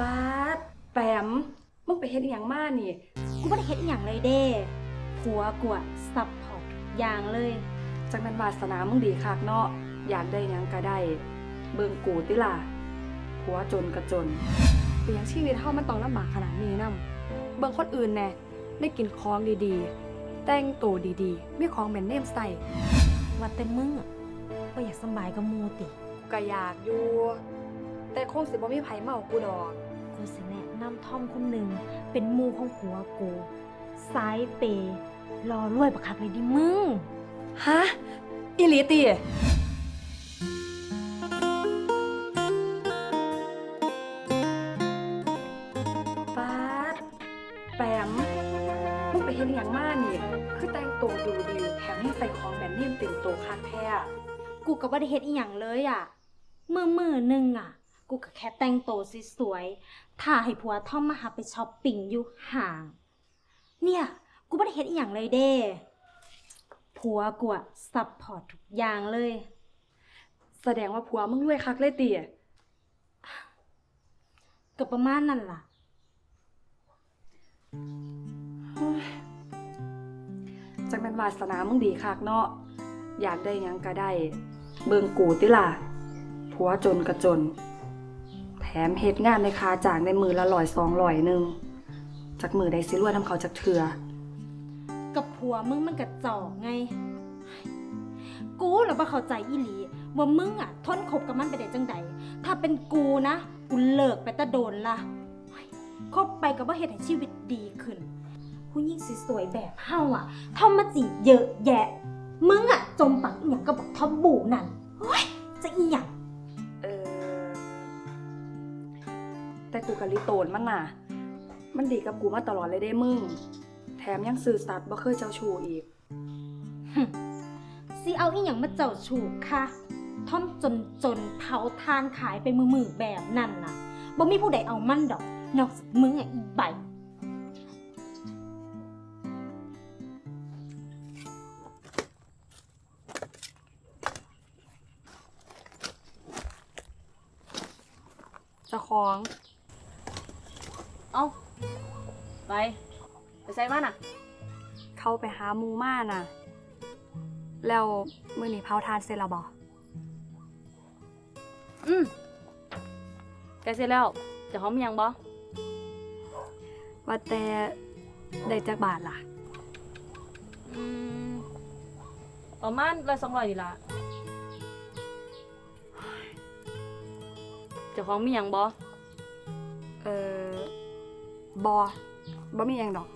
ป้าดแปมมึงไปเฮ็ดอหย่างมานี่ กูไม่ได้เฮ็ดอหย่างเลยเด้ผัวกูอะซัพพอร์ตทุกอย่างเลย จักแม่นวาสนามึงดีคักเนาะอยากได้หยังก็ได้ เบิ่งกูติล่ะผัวจนก็จน เป็นหยังชีวิตเฮามันต้องลำบากขนาดนี้นํเบิ่งคนอื่นแน่ได้กินของดีๆ แต่งตัวดีๆ มีของแบรนด์เนมใส่ ว่าแต่มึงอะบ่อยากสำบายกับหมูติ ก็อยากอยู่ แต่คงสิบ่มีไผเมากูดอก กูสิแนะนำทอมคนหนึ่ง เป็นหมูของผัวกูสายเปย์รอรวยบักคักเลยดิมึง ฮะอีหลีติป้าดแปมมึงไปเห็นอหย่างมานี่ คือแต่งตัวดูดี แถมยังใส่ของแบรนด์เนมเต็มตัวคักแท้ กูก็บ่ได้เฮ็ดอีหยังเลยอะมือมือหนึงอะ กูก็แค่แต่งตัวสวยๆถ้าให้ผัวท่อมมาหาไปช้อปปิ้งอยู่ห่าง เนี่ย กูบ่ได้เฮ็ดอีหยังเลยเด้ผัวกูอะซัพพอร์ตทุกอย่างเลย แสดงว่าผัวมึงรวยคักเลยติก็ประมาณนั้นล่ะ จักแม่นวาสนามึงดีคักเนาะ อยากได้หยังก็ได้ เบิ่งกูติล่ะผัวจนก็จน ถมเฮ็ดงานในคาจางในมือละร้อยสองร้อยหนึ่งจากมือได้สิรวยทำเขาจากเถือกับผัวมึงมันกระจอกไง กูแล้วบ่เข้าใจอีหลีว่ามึงอะ ทนคบกับมันไปได้จังใดถ้าเป็นกูนะกูเลิกไปแตะโดนละคบไปก็บ่เฮ็ดให้ชีวิตดีขึ้นผู้หญิงสวยๆแบบเฮาอะทอมมาจีบเยอะแยะ มึงอะ จมปักอีหยังก็บอกทอมบูนั่นเฮ้ยจะอีหยัง กูกับลิโตนมันน่ะ มันดีกับกูมาตลอดเลยได้มึง แถมยังสื่อสัตว์บ่เคยเจ้าชู้อีกสิเอาอีหยังมาเจ้าชูกค่ะท่อมจนจนๆเผาทานขายไปมือๆแบบนั่นน่ะบ่มีผู้ใดเอามั่นดอก นอกจากมึงอะอีใบ เจ้าของ หาหมูม่าน่ะ แล้วมื้อนี้เผาทานเสร็จแล้วบ่อืมใกล้เสร็จแล้วจะหอมยังบ่ว่าแต่ได้จักบาทล่ะ อืมประมาณร้อยสองร้อยนี่ละเจะของมีหยังบ่เออบอบ่มีหยังดอก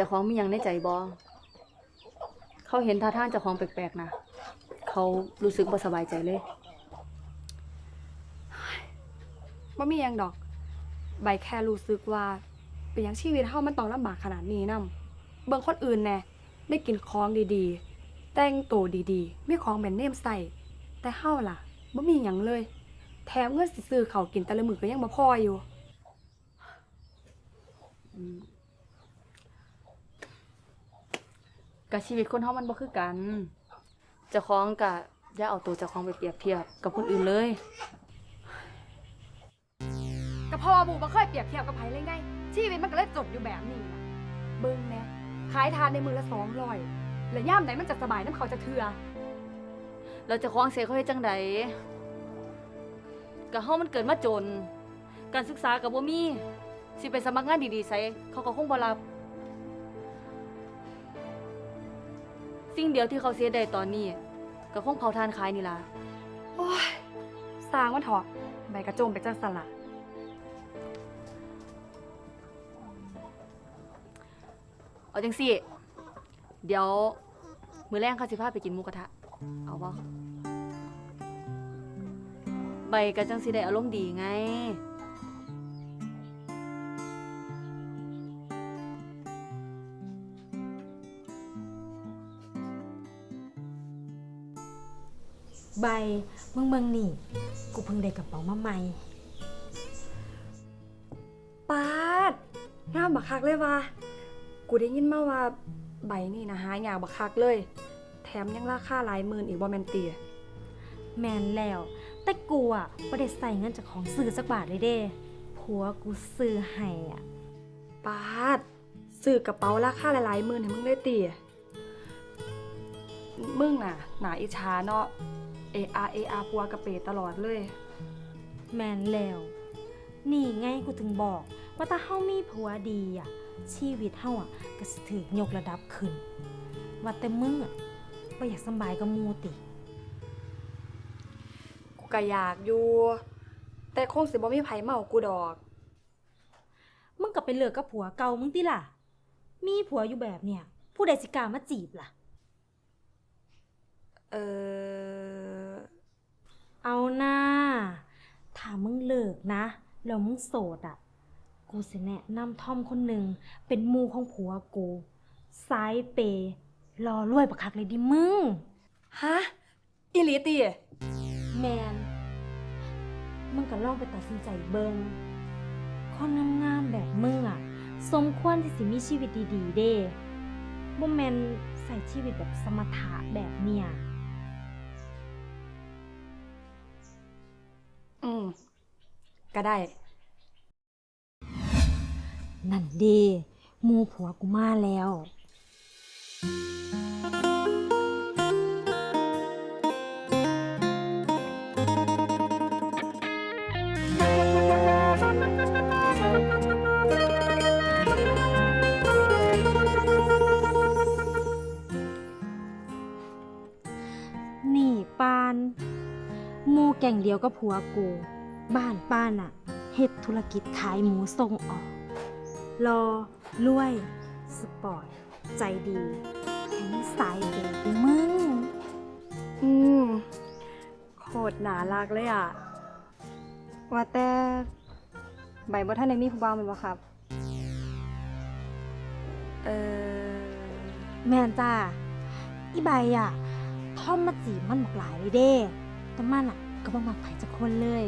จะของมียังในใจบ่เขาเห็นท่าทางเจะของแปลกๆนะเขารู้สึกบ่สบายใจเลยบ่มียังดอก ใบแค่รู้สึกว่า เป็นหยังชีวิตเฮามันต้องลำบากขนาดนี้นํเบิ่งคนอื่นแน่ได้กินของดีๆ แต่งตัวดีๆ มีของแบรนด์เนมใส่ แต่เฮาล่ะบ่มีหยังเลย แถมเงินสิซื้อข้าวกินแต่ละมื้อก็ยังบ่พออยู่ อืม กับชีวิตคนเฮามันบ่คือกันเจ้าของกะอย่าเอาตัวเจ้าของไปเปรียบเทียบกับคนอื่นเลยก็พ่อบูบ่เคยเปรียบเทียบกับไผเลยไง ชีวิตมันก็เลยจดอยู่แบบนี้ล่ะเบิ่งแหน่ขายทานในมือละ200แล้วย่ามใดมันจะสบายน้ำเขาจะเทือเราจะคล้องเสียเขาให้จังใดกะเฮามันเกิดมาจน การศึกษากับบ่มี สิไปสมัครงานดีๆใส่เขาก็คงบ่รับ สิ่งเดียวที่เขาเสียได้ตอนนี้ ก็คงเผาทานขายนี่ล่ะ โอ้ยสร้างมันเถอะใบกระโจมไปจังสละเอาจังซี่เดี๋ยว มื้อแรงเขาสิพาไปกินหมูกระทะ เอาบ่ใบก็จังสิได้อารมณ์ดีไง ใบมึงเบิ่งนี่ กูเพิ่งได้กระเป๋ามาใหม่ปาดงามบักคักเลยว่ากูได้ยินมาว่าใบนี่นะหายากบักคักเลย แถมยังราคาหลายหมื่นอีกบ่แมนเตียแมนแล้ว แต่กูอะบ่ได้ใส่เงินจากของซื้อสักบาทเลยเด้ผัวกูซื้อให้อะปาดซื้อกระเป๋าราคาหลายๆหมื่นให้มึงได้เตียมึงน่ะหนาอิจฉาเนาะ เออาเออาปัวกระเปตลอดเลย แมนแล้วนี่ไงกูถึงบอก ว่าถ้าเฮามีผัวดีอะ ชีวิตเฮาอะก็สิถูกยกระดับขึ้น ว่าแต่มึงอะบ่อยากสำบายกับหมูติ กูก็อยากอยู่ แต่คงสิบ่มีไผเมากูดอก มึงก็ไปเลิกกับผัวเก่ามึงติล่ะ มีผัวอยู่แบบเนี่ย ผู้ใดสิกล้ามาจีบล่ะ เออ เอาหน้า ถ้ามึงเลิกนะ แล้วมึงโสดอะ กูสิแนะนำทอมคนหนึ่ง เป็นหมูของผัวกูสายเปย์รอรวยบักคักเลยดิมึง ฮะ อีหลีเตียแมน มึงก็ลองไปตัดสินใจเบิงคนงามๆแบบมึงอะ สมควรที่สิมีชีวิตดีๆเด้บ่แมนใส่ชีวิตแบบสมถะแบบเนี้ย ก็ได้ นั่นดีหมูผัวกูมาแล้ว นี่ปานหมูแก่งเดียวกับผัวกู บ้านป้านอะเฮ็ดธุรกิจขายหมูส่งออก รอรวย สปอร์ต ใจดีแถมสายเด็กมึง อืม โคตรน่ารักเลยอะ ว่าแต่ ใบบ่ท่านในมีผู้บ่าวแมันบ่ครับ เออ แม่นจ้า อีใบอะทอมมาจีบมันบอกหลายเลยเด้ แต่มันอะก็บ่มักไผจักคนเลย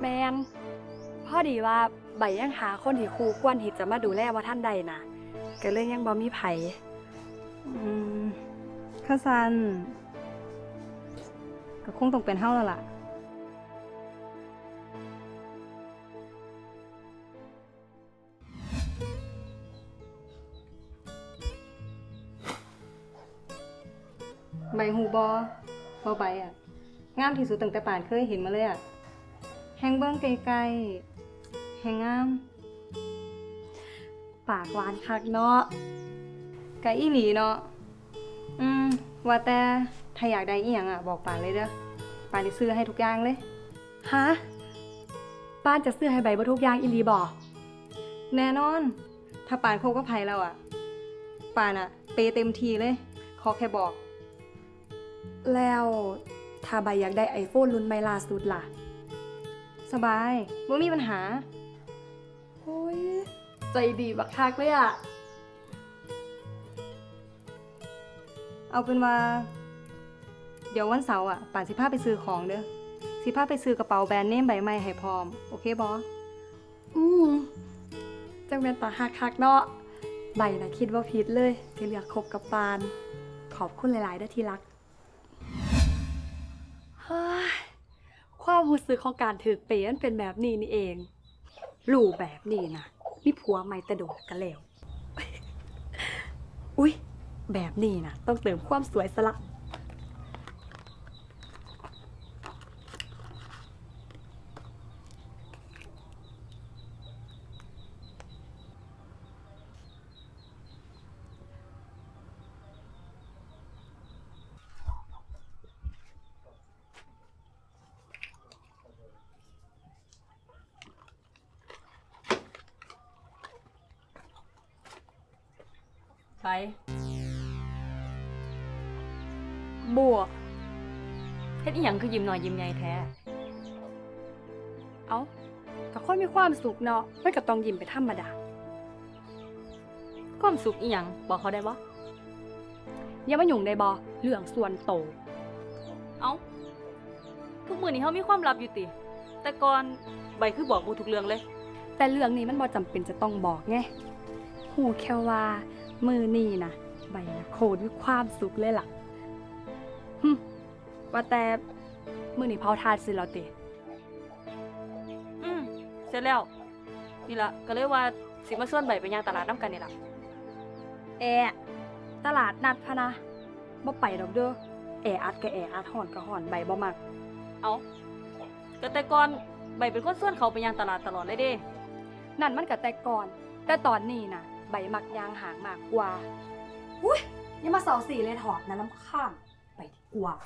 แมนพอดีว่าใบยังหาคนที่คู่ควรที่จะมาดูแลว่าท่านใดนะก็เลยยังบ่มีไผอืมข้าซันก็คงต้องเป็นเฮาแล้วล่ะ ใบหูบอพอใบอะ งามที่สุดตั้งแต่ป่านเคยเห็นมาเลยอะ แหงเบิ้งไกลๆแหงงาม ปากหวานคักเนาะกะอีหลีเนาะ อืม ว่าแต่ถ้าอยากได้อีหยังอะ บอกป่านเลยเด้อป่านจะซื้อให้ทุกอย่างเลย ฮะ ป้านจะซื้อให้ใบบ่ทุกอย่างอีหลีบ่แน่นอน ถ้าป่านคบกับไผแล้วอะ ป่านอะ เปเต็มทีเลย ขอแค่บอก แล้วถ้าใบอยากได้ไอโฟนรุ่นใหม่ล่าสุดล่ะ สบายไม่มีปัญหาโอ้ยใจดีบักคักเลยอะเอาเป็นว่า เดี๋ยววันเสาร์อะป่านสิพาไปซื้อของเด้อสิพาไปซื้อกระเป๋าแบรนด์เนมใบใหม่ให้พร้อม โอเคบออืมจังเป็นตาหักคักเนาะใบนะคิดว่าผิดเลยที่เลือกคบกับปาน ขอบคุณหลายๆเด้อที่รักเฮ้ย ความรู้สึกของการถือเปลี่ยนเป็นแบบนี้นี่เองรูแบบนี้นะมีผัวไม่แต่โดดกันแล้ว อุ๊ย แบบนี้นะต้องเติมความสวยสละ บวกเฮ็ดอีหยังคือยิ้มหน่อยยิ้มใหญ่แท้ เอ้ากับคนมีความสุขเนาะมันก็ต้องยิ้มไปธรรมดา ความสุขอีหยังบอกเขาได้บ่อย่ามาหยุ่งได้บอเรื่องส่วนโตวเอ้ามือนี้เฮามีความลับอยู่ติ แต่ก่อนใบคือบอกบูทุกเรื่องเลย แต่เรื่องนี้มันบ่จำเป็นจะต้องบอกไงหูแค่ว่า มือนี่นะใบนะโคตรมีความสุขเลยล่ะหึว่าแต่มือนี่เผาทานสิเราติอืมเสร็จแล้ว นี่ละก็เลยว่าสิมาส่วนใบไปย่างตลาดน้ำกันนี่ล่ะแอะตลาดนัดพะนะบ่ไปดอกเด้อแออัดก็แออัดห่อนก็ห่อนใบบ่มัก เอาก็แต่ก่อนใบเป็นคนส่วนเขาไปย่างตลาดตลอดเลยเด้ นั่นมันก็แต่ก่อน แต่ตอนนี้นะ ใบหมักยางหางมากกว่าอุ้ยยังมาเสาสีเลยถอดนะลำข้ามไปดีกว่า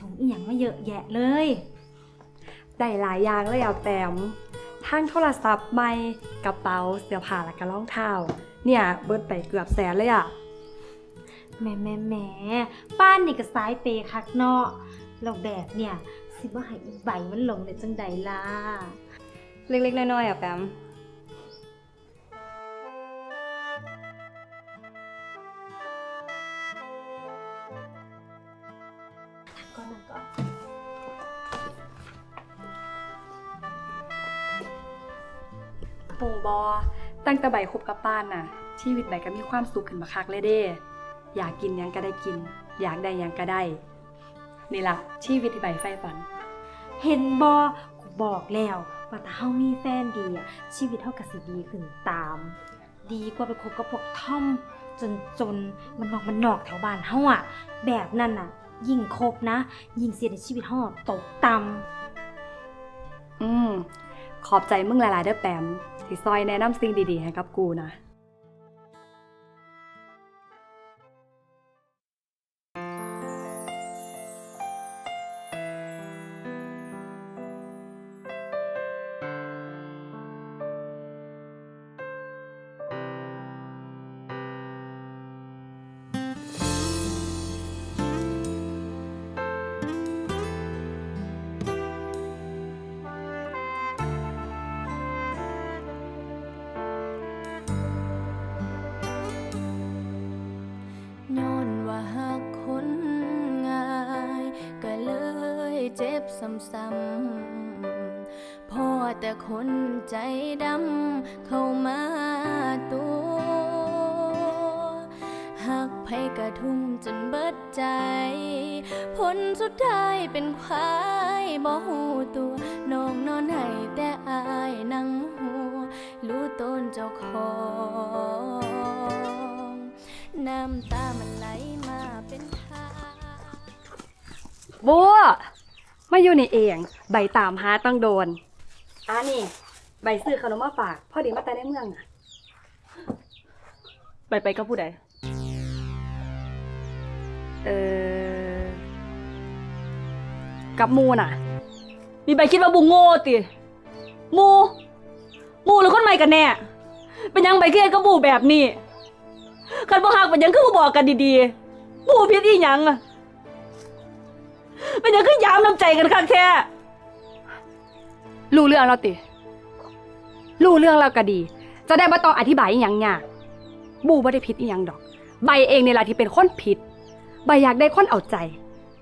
ถุงอีหยังมาเยอะแยะเลย ได้หลายอย่างเลยอะแปมทั้งโทรศัพท์ใหม่กระเป๋าเสื้อผ้าและก็รองเท้าเนี่ยเบิดไปเกือบแสนเลยอะแหม่แหม่แหม่ป้านนี่ก็สายเปย์คักเนาะเราแบบเนี่ย สิว่าให้อีกใบมันลงในจังใดล่ะ เล็กๆ น้อยๆอะแปม บอตั้งแต่ใบคบกับป้านน่ะ ชีวิตใบก็มีความสุขขึ้นมาคักเลยเด้ อยากกินหยังก็ได้กิน อยากได้หยังก็ได้ นี่ล่ะ ชีวิตที่ใบใฝ่ฝัน เห็นบอกูบอกแล้วว่าถ้าเฮามีแฟนดีอะชีวิตเฮาก็สิดีขึ้นตาม ดีกว่าไปคบกับพวกท่อม จนจนมันนอกมันนอกแถวบ้านเฮาอะแบบนั้นน่ะ ยิ่งคบนะ ยิ่งเสียในชีวิตเฮาตกต่ำ อืม ขอบใจมึงหลายๆเด้อแปมที่ซอยแนะนำสิ่งดีๆให้กับกูนะ ซ้ำๆพอแต่คนใจดำเข้ามาตัวหักไผกระทุ่มจนเบิดใจ ผลสุดท้ายเป็นควายบ่หูตัวน้องนอนให้แต่อายนั่งหัวรู้ตนเจ้าของน้ำตามันไหลมาเป็นทางบัว มาอยู่นี่เอง ใบตามหาตั้งโดนอ่านี่ ใบซื้อขนมมาฝากพ่อดีมาแต่ในเมืองน่ะใบไปกับผู้ใดเออ กับมูน่ะ มีใบคิดว่าบุงโง่ติมู มูหรือคนใหม่กันแน่ เป็นยังใบเครียดกับบูแบบนี้คันบ่ฮักเป็นยังคือบ่บอกกันดีๆบูผิดอีหยังอะ เป็นหยังคือยามน้ำใจกันคักแท้รู้เรื่องแล้วติ รู้เรื่องแล้วก็ดี จะได้บ่ต้องอธิบายอีหยังยากบูบ่ได้ผิดอีหยังดอก ใบเองนี่แหละที่เป็นคนผิด ใบอยากได้คนเอาใจ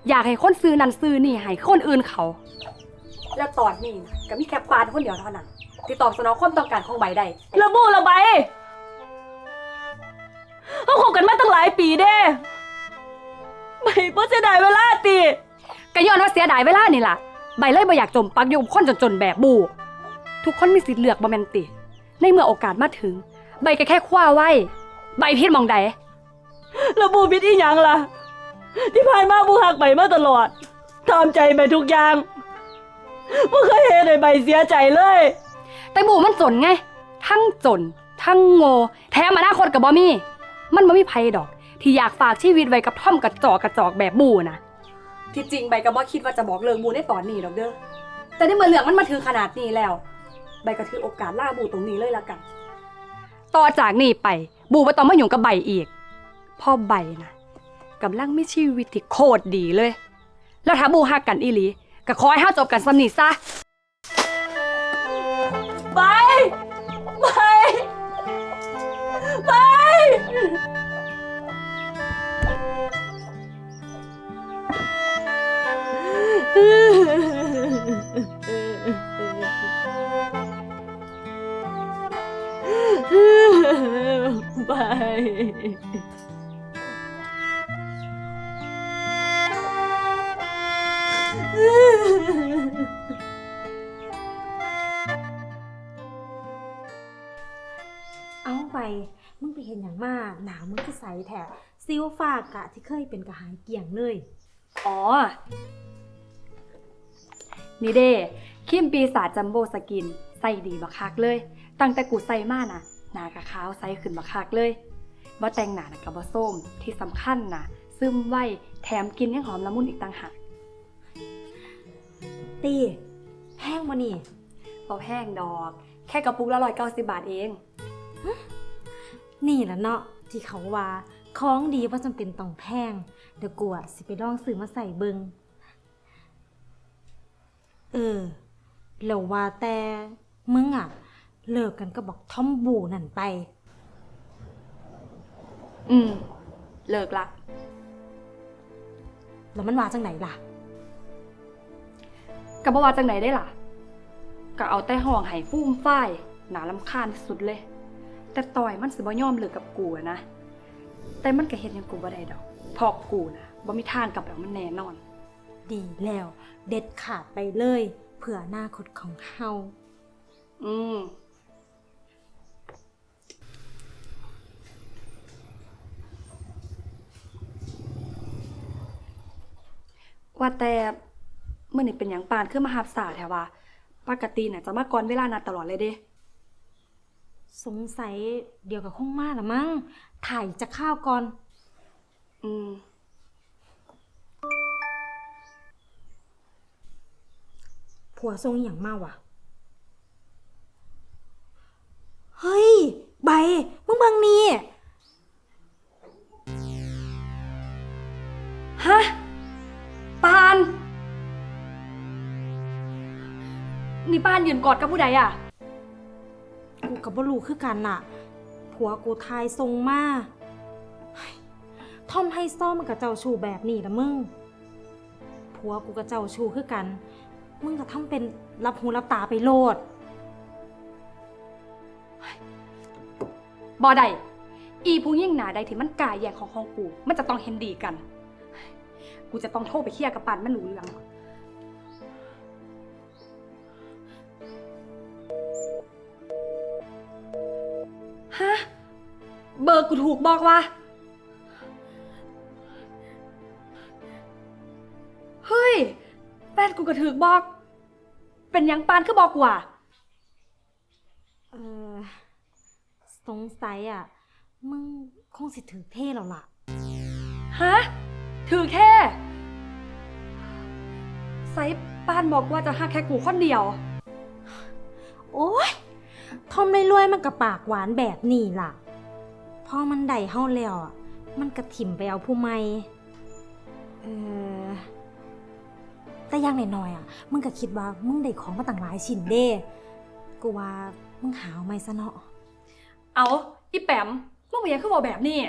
อยากให้คนซื้อนั่นซื้อนี่ให้คนอื่นเขา แล้วตอนนี้นะก็มีแค่ปานคนเดียวเท่านั้นที่ตอบสนองความต้องการของใบได้ระบูระใบเขาคบกันมาตั้งหลายปีเด้ใบบ่เสียดายเวลาติ ก็ย้อนว่าเสียดายเวลานี่ล่ะ ใบเลยบ่อยากจมปักอยู่กับคนจนๆแบบบู ทุกคนมีสิทธิ์เลือกบ่แม่นติ ในเมื่อโอกาสมาถึง ใบก็แค่คว้าไว้ ใบพิษมองใด แล้วบูผิดอีหยังล่ะ ที่ผ่านมาบูหักใบมาตลอดตามใจใบทุกอย่างบ่เคยเห็นให้ใบเสียใจเลย แต่บูมันจนไง ทั้งจนททั้งโง่แถมอนาคตกับบ่มี มันบ่มีไผดอก ที่อยากฝากชีวิตไว้กับท่อมกระจอกกระจอกแบบบูนะ ที่จริงใบก็บ่คิดว่าจะบอกเลิกบูในตอนนี้ดอกเด้อ แต่ในเมื่อเรื่องมันมาถึงขนาดนี้แล้ว ใบก็ถือโอกาสล่าบูตรงนี้เลยละกัน ต่อจากนี้ไป บูบ่ต้องมายุ่งกับใบอีกพ่อใบนะกำลังไมีชีวิตที่โคตรดีเลย แล้วถ้าบูฮักกันอีหลีก็ขอให้เฮาจบกันสำนีซะ ไป ไป เอาไป มึงไปเห็นอย่างมาก หนาวมึงคือใสแท้ซิวฝากกะที่เคยเป็นกระหายเกี่ยงเลย อ๋อ นี่เด้ครีมปีศาจจัมโบสกินใส่ดีบักคักเลย ตั้งแต่กูใส่มาน่ะ หนากะขาวใสขึ้นบักคักเลยบ่แต่งหนานะกับบ่ส้มที่สำคัญนะซึมไวแถมกินยังหอมละมุนอีกต่างหากตีแห้งมานี่บ่แพงดอก แค่กระปุกละร้อยเก้าสิบบาทเอง นี่แหละเนาะที่เขาว่าของดีว่าจำเป็นต้องแพงเดี๋ยวกูอะสิไปลองซื้อมาใส่เบิง เออแล้วว่าแต่มึงอะเลิกกันก็บอกทอมบูนั่นไป อืม เลิกละ แล้วมันว่าจังไหนล่ะ กับบ่ว่าจังไหนได้ล่ะก็เอาแต่ห้องไห้ฟูมฝ้ายหนาลำคาญที่สุดเลย แต่ต่อยมันสิบ่ยอมเลิกกับกูอะนะ แต่มันก็เฮ็ดหยังกูบ่ได้ดอกเพอกูนะบ่มีทางกลับแล้วมันแน่นอน ดีแล้ว เด็ดขาดไปเลยเพื่ออนาคตของเฮาอืมว่าแต่เมื่อนี่เป็นอย่างปานขึ้นมาหับสาแถวว่า ปกติน่ะจะมาก่อนเวลานัดตลอดเลยเด้ สงสัยเดี๋ยวกับคงมาละมั้ง ถ่ายจะข้าวก่อน อืม ผัวทรงอย่างมากว่ะ เฮ้ย ใบมึงเบังนี่ ฮะ ปาน นี่ปานยืนกอดกับผู้ใดอะ กูกับบ่รู้คือกันน่ะ ผัวกูทายทรงมาเฮ้ยทอมให้ซ้อมกับเจ้าชูแบบนี้ละมึงผัวกูกับเจ้าชูคือกัน มึงก็ทำเป็นรับหูรับตาไปโลดบอใดอีผู้ยิ่งหนาใดที่มันกายแยกของของกู มันจะต้องเห็นดีกัน กูจะต้องโทรไปเคลียร์กับปันมันรู้เรื่องฮะ เบอร์กูถูกบอกว่า กูก็ถือบอก เป็นหยังปานคือบอกว่า เออสงสัยอะ มึงคงสิถือเท่แล้วล่ะ ฮะ ถือแค่ไซปานบอกว่าจะหักแค่กูคนเดียว โอ้ยทอมรวยๆมันกระปากหวานแบบนี้ล่ะ พอมันได้เฮาแล้วอะมันกระถิ่มไปเอาผู้ใหม่เออ แต่อยังน้อยๆอะมึงก็คิดว่ามึงได้ของมาต่างหลายชิ้นเด้กูว่ามึงหาเอาไม่ซะเนาะเอาอีแปมมึงไม่อยากขึ้นบอกแบบนี้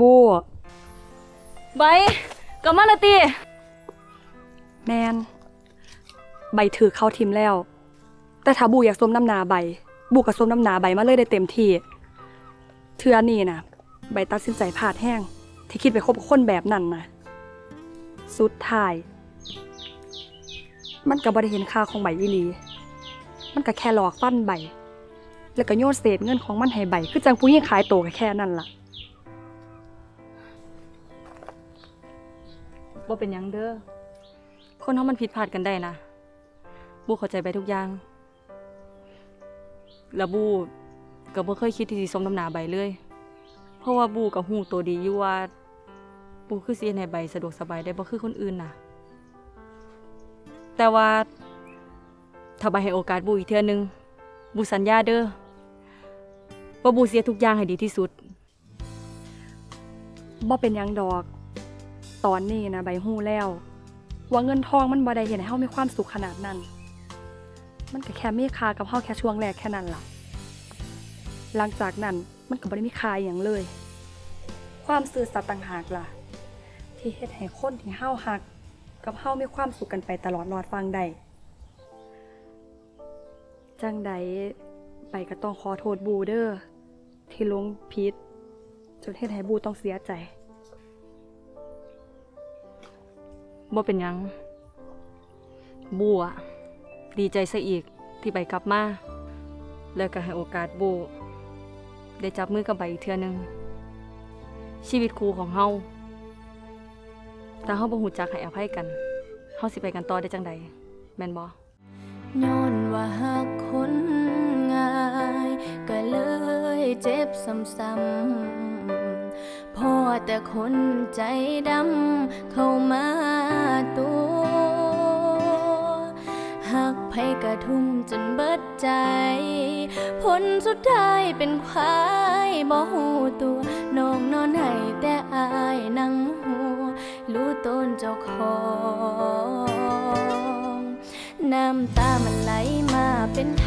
บัวไปกลับมาละตีแมน ใบถือเข้าทีมแล้ว แต่ถ้าบูอยากสมน้ำหนาใบ บูกับสมน้ำหนาใบมาเลยได้เต็มที่เทือนี่นะใบตัดสินใจพลาดแห้ง ที่คิดไปคบกับคนแบบนั้นนะสุดท้าย มันก็บ่ได้เห็นค่าของใบอีหลี มันก็แค่หลอกฟันใบ แล้วก็โยนเศษเงินของมันให้ใบ คือจังผู้หญิงขายโตวก็แค่นั้นล่ะ บ่เป็นหยังเด้อ คนเฮามันผิดพลาดกันได้นะบูเข้าใจไปทุกอย่าง แล้วบูก็บ่เคยคิดที่สิสมน้ำหนาใบเลย เพราะว่าบูก็ฮู้ตัวดีอยู่ว่า บูคือสิเฮ็ดให้ใบสะดวกสบายได้บ่คือคนอื่นน่ะ แต่ว่าถ้าใบให้โอกาสบูอีกเทื่อนึง บูสัญญาเด้อว่าบูเสียทุกอย่างให้ดีที่สุด บ่เป็นหยังดอก ตอนนี้นะใบหู้แล้ว ว่าเงินทองมันบ่ได้เห็นให้เฮามีความสุขขนาดนั้น มันก็แค่มีค่ากับเฮาแค่ช่วงแรกแค่นั้นล่ะ หลังจากนั้นมันก็บ่ได้มีค่าอหย่างเลย ความซื่อสัตย์ต่างหากล่ะ ที่เฮ็ดให้คนที่เฮาฮัก กับเฮามีความสุขกันไปตลอดรอดฟังได้จังใดไปก็ต้องขอโทษบูเด้อที่ลงผิดจนเฮ็ดให้บูต้องเสียใจ บ่เป็นยังบูอะดีใจซะอีกที่ใบกลับมา แล้วก็ให้โอกาสบูได้จับมือกับใบอีกเทื่อนึง ชีวิตครูของเฮาแต่เฮาบ่ฮู้จักให้อภัยกันเฮาสิไปกันต่อได้จังใดแม่นบ่ย้อนว่าหักคนง่าย ก็เลยเจ็บซ้ำๆ พอแต่คนใจดำเข้ามาตัวหักไผกระทุ่มจนเบิดใจ ผลสุดท้ายเป็นควายบ่หูตัวน้องนอนให้แต่อายนั่งหัวรู้ต้นเจ้าของ น้ำตามันไหลมาเป็นท